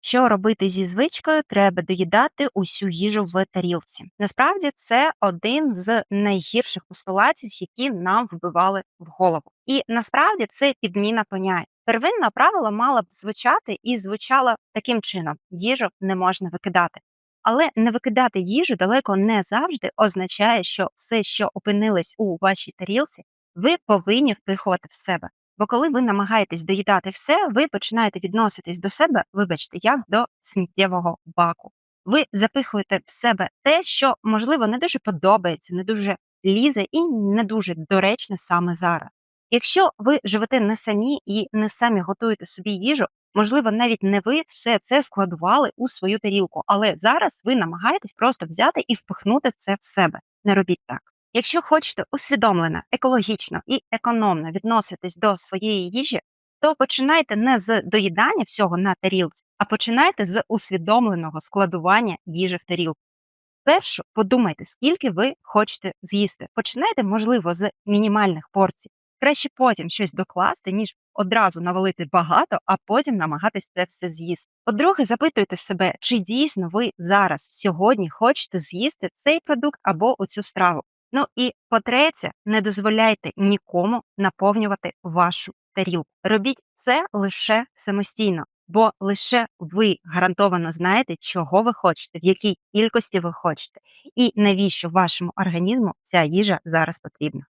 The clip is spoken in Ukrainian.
Що робити зі звичкою, треба доїдати усю їжу в тарілці. Насправді це один з найгірших постулатів, які нам вбивали в голову. І насправді це підміна понять. Первинне правило мало б звучати і звучало таким чином: їжу не можна викидати. Але не викидати їжу далеко не завжди означає, що все, що опинилось у вашій тарілці, ви повинні впихувати в себе. Бо коли ви намагаєтесь доїдати все, ви починаєте відноситись до себе, вибачте, як до сміттєвого баку. Ви запихуєте в себе те, що можливо не дуже подобається, не дуже лізе і не дуже доречне саме зараз. Якщо ви живете не самі і не самі готуєте собі їжу, можливо, навіть не ви все це складували у свою тарілку, але зараз ви намагаєтесь просто взяти і впихнути це в себе. Не робіть так. Якщо хочете усвідомлено, екологічно і економно відноситись до своєї їжі, то починайте не з доїдання всього на тарілці, а починайте з усвідомленого складування їжі в тарілку. Першу подумайте, скільки ви хочете з'їсти. Починайте, можливо, з мінімальних порцій. Краще потім щось докласти, ніж одразу навалити багато, а потім намагатись це все з'їсти. По-друге, запитуйте себе, чи дійсно ви зараз сьогодні хочете з'їсти цей продукт або оцю страву. Ну і по-третє, не дозволяйте нікому наповнювати вашу тарілку. Робіть це лише самостійно, бо лише ви гарантовано знаєте, чого ви хочете, в якій кількості ви хочете, і навіщо вашому організму ця їжа зараз потрібна.